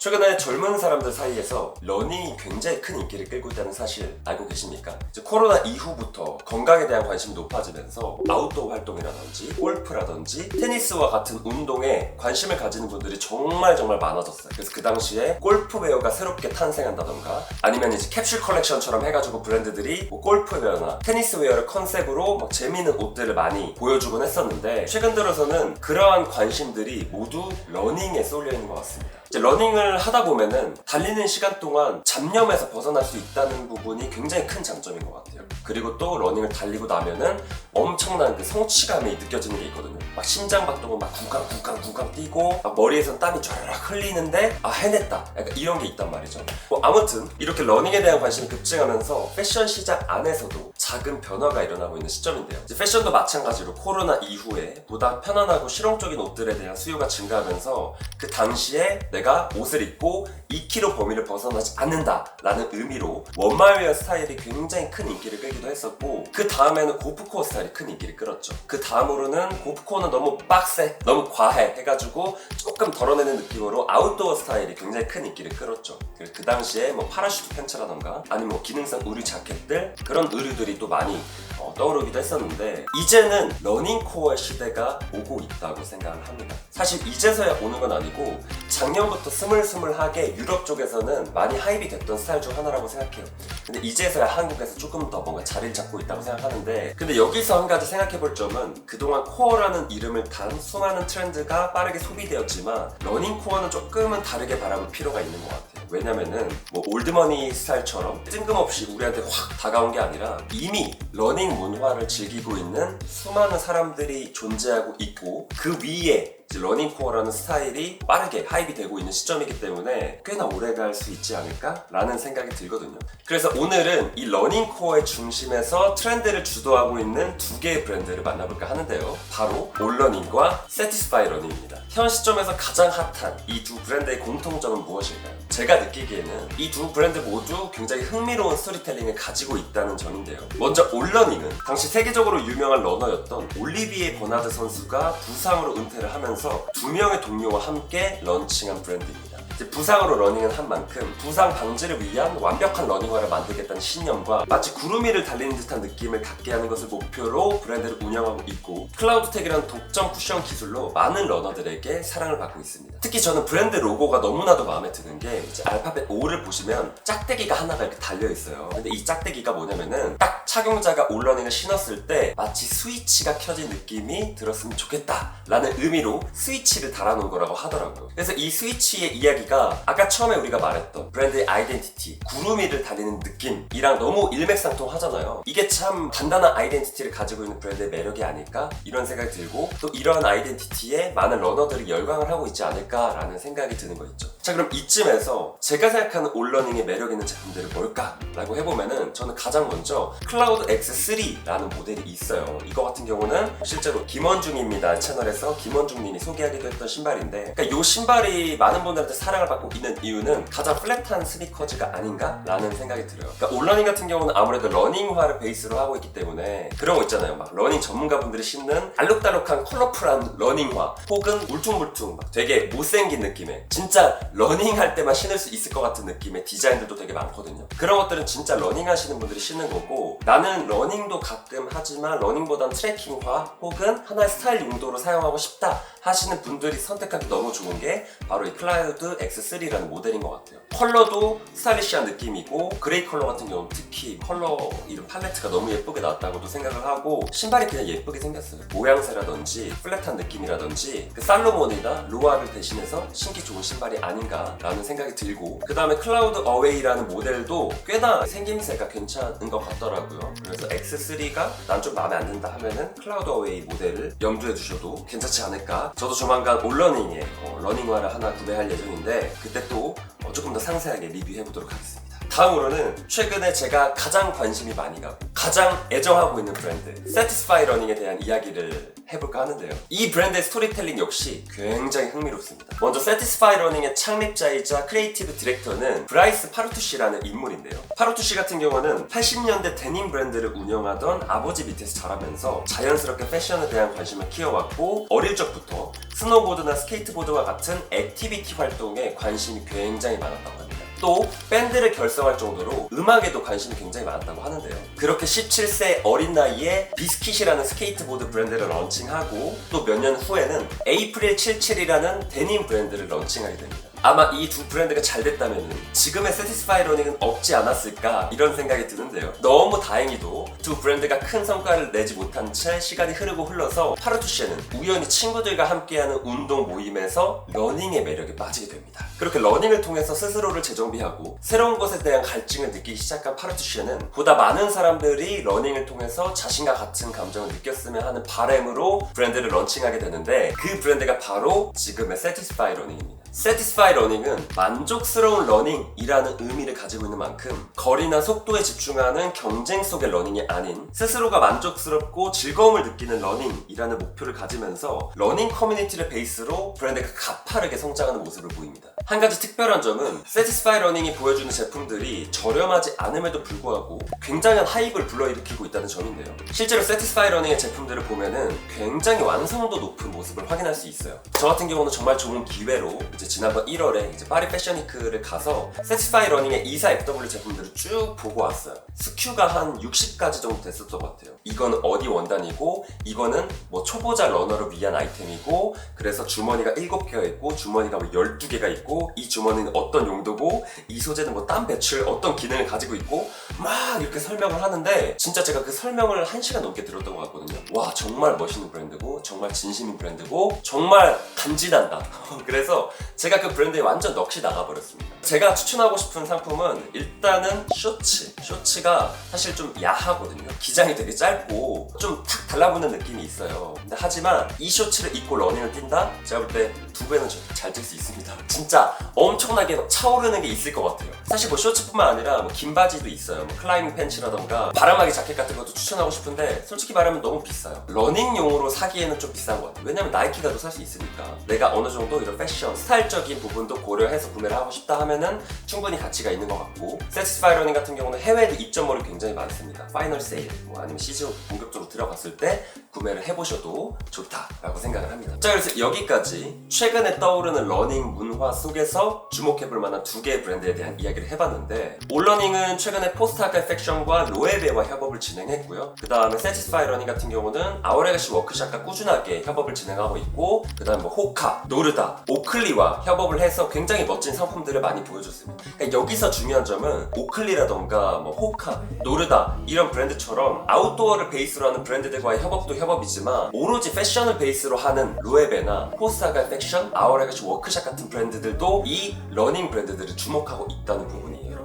최근에 젊은 사람들 사이에서 러닝이 굉장히 큰 인기를 끌고 있다는 사실 알고 계십니까? 이제 코로나 이후부터 건강에 대한 관심이 높아지면서 아웃도어 활동이라든지 골프라든지 테니스와 같은 운동에 관심을 가지는 분들이 정말 정말 많아졌어요. 그래서 그 당시에 골프웨어가 새롭게 탄생한다던가 아니면 이제 캡슐 컬렉션처럼 해가지고 브랜드들이 뭐 골프웨어나 테니스웨어를 컨셉으로 막 재미있는 옷들을 많이 보여주곤 했었는데 최근 들어서는 그러한 관심들이 모두 러닝에 쏠려 있는 것 같습니다. 이제 러닝을 하다 보면은 달리는 시간 동안 잡념에서 벗어날 수 있다는 부분이 굉장히 큰 장점인 것 같아요. 그리고 또 러닝을 달리고 나면은 엄청난 그 성취감이 느껴지는 게 있거든요. 막 심장 박동은 막 구강 구강 구강 뛰고 막 머리에선 땀이 쫙 흘리는데 아 해냈다. 약간 이런 게 있단 말이죠. 뭐 아무튼 이렇게 러닝에 대한 관심이 급증하면서 패션 시장 안에서도 작은 변화가 일어나고 있는 시점인데요. 패션도 마찬가지로 코로나 이후에 보다 편안하고 실용적인 옷들에 대한 수요가 증가하면서 그 당시에 내가 옷을 입고 2kg 범위를 벗어나지 않는다라는 의미로 원말웨어 스타일이 굉장히 큰 인기를 끌 기도 했었고 그 다음에는 고프코어 스타일이 큰 인기를 끌었죠. 그 다음으로는 고프코어는 너무 빡세, 너무 과해 해가지고 조금 덜어내는 느낌으로 아웃도어 스타일이 굉장히 큰 인기를 끌었죠. 그 당시에 뭐 파라슈트 팬츠라던가 아니면 뭐 기능성 의류 자켓들 그런 의류들이 또 많이 어, 떠오르기도 했었는데 이제는 러닝코어의 시대가 오고 있다고 생각을 합니다. 사실 이제서야 오는 건 아니고 작년부터 스물스물하게 유럽 쪽에서는 많이 하입이 됐던 스타일 중 하나라고 생각해요. 근데 이제서야 한국에서 조금 더 뭔가 자리를 잡고 있다고 생각하는데 근데 여기서 한 가지 생각해 볼 점은 그동안 코어라는 이름을 단 수많은 트렌드가 빠르게 소비되었지만 러닝 코어는 조금은 다르게 바라볼 필요가 있는 것 같아요. 왜냐면은 뭐 올드머니 스타일처럼 뜬금없이 우리한테 확 다가온 게 아니라 이미 러닝 문화를 즐기고 있는 수많은 사람들이 존재하고 있고 그 위에 러닝코어라는 스타일이 빠르게 하입이 되고 있는 시점이기 때문에 꽤나 오래 갈 수 있지 않을까라는 생각이 들거든요. 그래서 오늘은 이 러닝코어의 중심에서 트렌드를 주도하고 있는 두 개의 브랜드를 만나볼까 하는데요. 바로 올러닝과 세티스파이 러닝입니다. 현 시점에서 가장 핫한 이 두 브랜드의 공통점은 무엇일까요? 제가 느끼기에는 이 두 브랜드 모두 굉장히 흥미로운 스토리텔링을 가지고 있다는 점인데요. 먼저 올러닝은 당시 세계적으로 유명한 러너였던 올리비에 버나드 선수가 부상으로 은퇴를 하면서 두 명의 동료와 함께 런칭한 브랜드입니다. 부상으로 러닝을 한 만큼 부상 방지를 위한 완벽한 러닝화를 만들겠다는 신념과 마치 구름이를 달리는 듯한 느낌을 갖게 하는 것을 목표로 브랜드를 운영하고 있고 클라우드텍이라는 독점 쿠션 기술로 많은 러너들에게 사랑을 받고 있습니다. 특히 저는 브랜드 로고가 너무나도 마음에 드는 게 알파벳 O를 보시면 짝대기가 하나가 이렇게 달려 있어요. 근데 이 짝대기가 뭐냐면은 딱 착용자가 올러닝을 신었을 때 마치 스위치가 켜진 느낌이 들었으면 좋겠다라는 의미로 스위치를 달아놓은 거라고 하더라고요. 그래서 이 스위치의 이야기가 아까 처음에 우리가 말했던 브랜드의 아이덴티티, 구름이를 달리는 느낌이랑 너무 일맥상통하잖아요. 이게 참 단단한 아이덴티티를 가지고 있는 브랜드의 매력이 아닐까 이런 생각이 들고 또 이러한 아이덴티티에 많은 러너들이 열광을 하고 있지 않을까라는 생각이 드는 거 있죠. 자 그럼 이쯤에서 제가 생각하는 올러닝의 매력 있는 제품들은 뭘까라고 해보면은 저는 가장 먼저 클 라우드 X3라는 모델이 있어요. 이거 같은 경우는 실제로 김원중입니다 채널에서 김원중님이 소개하기도 했던 신발인데 그러니까 이 신발이 많은 분들한테 사랑을 받고 있는 이유는 가장 플랫한 스니커즈가 아닌가라는 생각이 들어요. 그러니까 올러닝 같은 경우는 아무래도 러닝화를 베이스로 하고 있기 때문에 그런 거 있잖아요. 막 러닝 전문가분들이 신는 알록달록한 컬러풀한 러닝화 혹은 울퉁불퉁 막 되게 못생긴 느낌의 진짜 러닝할 때만 신을 수 있을 것 같은 느낌의 디자인들도 되게 많거든요. 그런 것들은 진짜 러닝하시는 분들이 신는 거고 나는 러닝도 가끔 하지만 러닝보단 트레킹화 혹은 하나의 스타일 용도로 사용하고 싶다 하시는 분들이 선택하기 너무 좋은 게 바로 이 클라우드 X3라는 모델인 것 같아요. 컬러도 스타일리시한 느낌이고 그레이 컬러 같은 경우는 특히 컬러 이런 팔레트가 너무 예쁘게 나왔다고도 생각을 하고 신발이 그냥 예쁘게 생겼어요. 모양새라든지 플랫한 느낌이라든지 그 살로몬이나 로아를 대신해서 신기 좋은 신발이 아닌가라는 생각이 들고 그 다음에 클라우드 어웨이라는 모델도 꽤나 생김새가 괜찮은 것 같더라고요. 그래서 X3가 난 좀 마음에 안 든다 하면은 클라우드 어웨이 모델을 염두에 두셔도 괜찮지 않을까. 저도 조만간 올러닝에 어, 러닝화를 하나 구매할 예정인데 그때 또 어, 조금 더 상세하게 리뷰해 보도록 하겠습니다. 다음으로는 최근에 제가 가장 관심이 많이 가고 가장 애정하고 있는 브랜드 세티스파이 러닝에 대한 이야기를 해볼까 하는데요. 이 브랜드의 스토리텔링 역시 굉장히 흥미롭습니다. 먼저 세티스파이 러닝의 창립자이자 크리에이티브 디렉터는 브라이스 파루투시라는 인물인데요. 파루투시 같은 경우는 80년대 데님 브랜드를 운영하던 아버지 밑에서 자라면서 자연스럽게 패션에 대한 관심을 키워왔고 어릴 적부터 스노보드나 스케이트보드와 같은 액티비티 활동에 관심이 굉장히 많았다고. 또 밴드를 결성할 정도로 음악에도 관심이 굉장히 많았다고 하는데요. 그렇게 17세 어린 나이에 비스킷이라는 스케이트보드 브랜드를 런칭하고 또 몇 년 후에는 에이프릴 77이라는 데님 브랜드를 런칭하게 됩니다. 아마 이 두 브랜드가 잘 됐다면 지금의 세티스파이 러닝은 없지 않았을까 이런 생각이 드는데요. 너무 다행히도 두 브랜드가 큰 성과를 내지 못한 채 시간이 흐르고 흘러서 파르투시에는 우연히 친구들과 함께하는 운동 모임에서 러닝의 매력에 빠지게 됩니다. 그렇게 러닝을 통해서 스스로를 재정비하고 새로운 것에 대한 갈증을 느끼기 시작한 파르투시에는 보다 많은 사람들이 러닝을 통해서 자신과 같은 감정을 느꼈으면 하는 바램으로 브랜드를 런칭하게 되는데 그 브랜드가 바로 지금의 세티스파이 러닝입니다. 세티스파이 러닝은 만족스러운 러닝이라는 의미를 가지고 있는 만큼 거리나 속도에 집중하는 경쟁 속의 러닝이 아닌 스스로가 만족스럽고 즐거움을 느끼는 러닝이라는 목표를 가지면서 러닝 커뮤니티를 베이스로 브랜드가 가파르게 성장하는 모습을 보입니다. 한 가지 특별한 점은 세티스파이 러닝이 보여주는 제품들이 저렴하지 않음에도 불구하고 굉장한 하입을 불러일으키고 있다는 점인데요. 실제로 세티스파이 러닝의 제품들을 보면은 굉장히 완성도 높은 모습을 확인할 수 있어요. 저 같은 경우는 정말 좋은 기회로 이제 지난번 1월 에 이제 파리 패션위크를 가서 세티스파이 러닝의 24 FW 제품들을 쭉 보고 왔어요. 스큐가 한 60가지 정도 됐었던 것 같아요. 이건 어디 원단이고 이거는 뭐 초보자 러너를 위한 아이템이고 그래서 주머니가 7개가 있고 주머니가 뭐 12개가 있고 이 주머니는 어떤 용도고 이 소재는 뭐 땀 배출 어떤 기능을 가지고 있고 막 이렇게 설명을 하는데 진짜 제가 그 설명을 1시간 넘게 들었던 것 같거든요. 와 정말 멋있는 브랜드고 정말 진심인 브랜드고 정말 간지난다. 그래서 제가 그 브랜드에 완전 넋이 나가버렸습니다. 제가 추천하고 싶은 상품은 일단은 쇼츠. 쇼츠가 사실 좀 야하거든요. 기장이 되게 짧고 좀 탁 달라붙는 느낌이 있어요. 근데 하지만 이 쇼츠를 입고 러닝을 뛴다? 제가 볼 때 두 배는 잘 뛸 수 있습니다. 진짜 엄청나게 차오르는 게 있을 것 같아요. 사실 뭐 쇼츠뿐만 아니라 뭐 긴 바지도 있어요. 뭐 클라이밍 팬츠라던가 바람막이 자켓 같은 것도 추천하고 싶은데 솔직히 말하면 너무 비싸요. 러닝용으로 사기에는 좀 비싼 것 같아요. 왜냐면 나이키가 더 살 수 있으니까. 내가 어느 정도 이런 패션, 스타일적인 부분도 고려해서 구매를 하고 싶다 하면은 충분히 가치가 있는 것 같고 세티스파이 러닝 같은 경우는 해외도 입점물이 굉장히 많습니다. 파이널 세일, 뭐 아니면 시즌 본격적으로 들어갔을 때 구매를 해보셔도 좋다라고 생각을 합니다. 자 그래서 여기까지 최근에 떠오르는 러닝 문화 속에서 주목해볼 만한 두 개의 브랜드에 대한 이야기를 해봤는데 올러닝은 최근에 포스트하카 팩션과 로에베와 협업을 진행했고요. 그 다음에 세티스파이 러닝 같은 경우는 아우레가시 워크샵과 꾸준하게 협업을 진행하고 있고 그 다음에 뭐 호카, 노르다, 오클리와 협업을 해서 굉장히 멋진 상품들을 많이 보여줬습니다. 그러니까 여기서 중요한 점은 오클리라던가 뭐 호카, 노르다 이런 브랜드처럼 아웃도어를 베이스로 하는 브랜드들과의 협업도 협업이지만 오로지 패션을 베이스로 하는 루에베나 포스타가 팩션, 아우레가시 워크샵 같은 브랜드들도 이 러닝 브랜드들을 주목하고 있다는 부분이에요.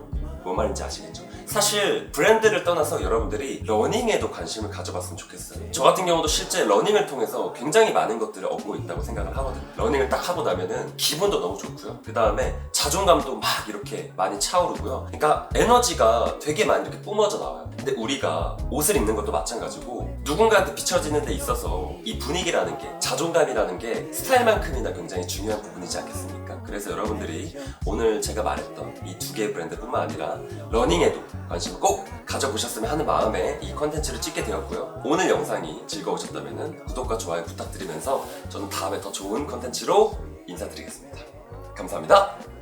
뭐 말인지 아시겠죠? 사실 브랜드를 떠나서 여러분들이 러닝에도 관심을 가져봤으면 좋겠어요. 저 같은 경우도 실제 러닝을 통해서 굉장히 많은 것들을 얻고 있다고 생각을 하거든요. 러닝을 딱 하고 나면은 기분도 너무 좋고요. 그 다음에 자존감도 막 이렇게 많이 차오르고요. 그러니까 에너지가 되게 많이 이렇게 뿜어져 나와요. 근데 우리가 옷을 입는 것도 마찬가지고 누군가한테 비춰지는 데 있어서 이 분위기라는 게 자존감이라는 게 스타일만큼이나 굉장히 중요한 부분이지 않겠습니까? 그래서 여러분들이 오늘 제가 말했던 이 두 개의 브랜드뿐만 아니라 러닝에도 관심을 꼭 가져보셨으면 하는 마음에 이 컨텐츠를 찍게 되었고요. 오늘 영상이 즐거우셨다면 구독과 좋아요 부탁드리면서 저는 다음에 더 좋은 컨텐츠로 인사드리겠습니다. 감사합니다.